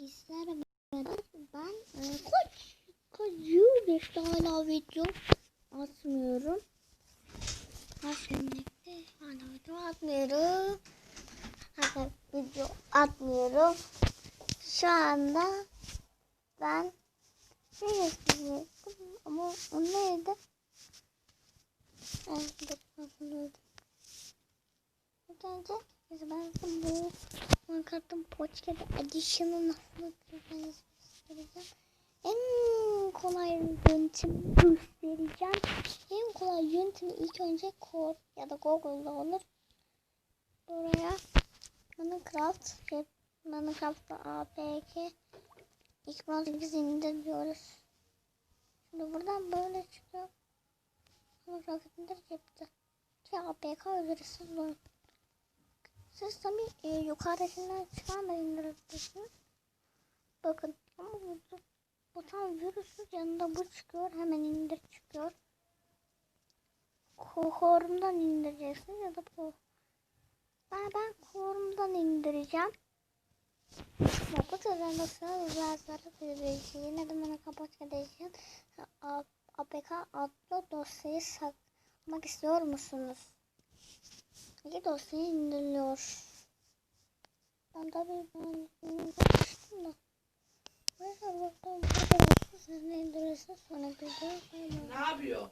Beraber ben e, kaç kaç yıl geçti hala video atmıyorum. Yıllıkta hala video atmıyorum. Hala video atmıyorum. Şu anda ben ne gösterecektim ama o neydi? Dur, hatırladım. İlk önce neyse ben size bu Minecraft'ın Poçkede Edition'ı nasıl yapacağız göstereceğim. En kolay yöntemi göstereceğim. En kolay yöntemi ilk önce Core ya da Google'da olur. Buraya Minecraft şey, Minecraft'ta APK X18 indir diyoruz. Şimdi buradan böyle çıkıyor. Minecraft indir cepte. Ki APK ücretsiz oyun. Siz tabii e, yukarıdakinden çıkarma indirebilirsiniz. Bakın ama bu, bu, tam virüsüz yanında bu çıkıyor. Hemen indir çıkıyor. Kohorumdan indireceksin ya da bu. Ben, ben kohorumdan indireceğim. Bu sefer nasıl yazarı vereceğim. Yine de bana kapat edeceğim. APK adlı dosyayı saklamak istiyor musunuz? İki dosya indiriliyor. Ben tabii ben indirmiştim da. Neyse buradan burada olsun. Siz ne indirirsiniz sonra bir de Ne yapıyor?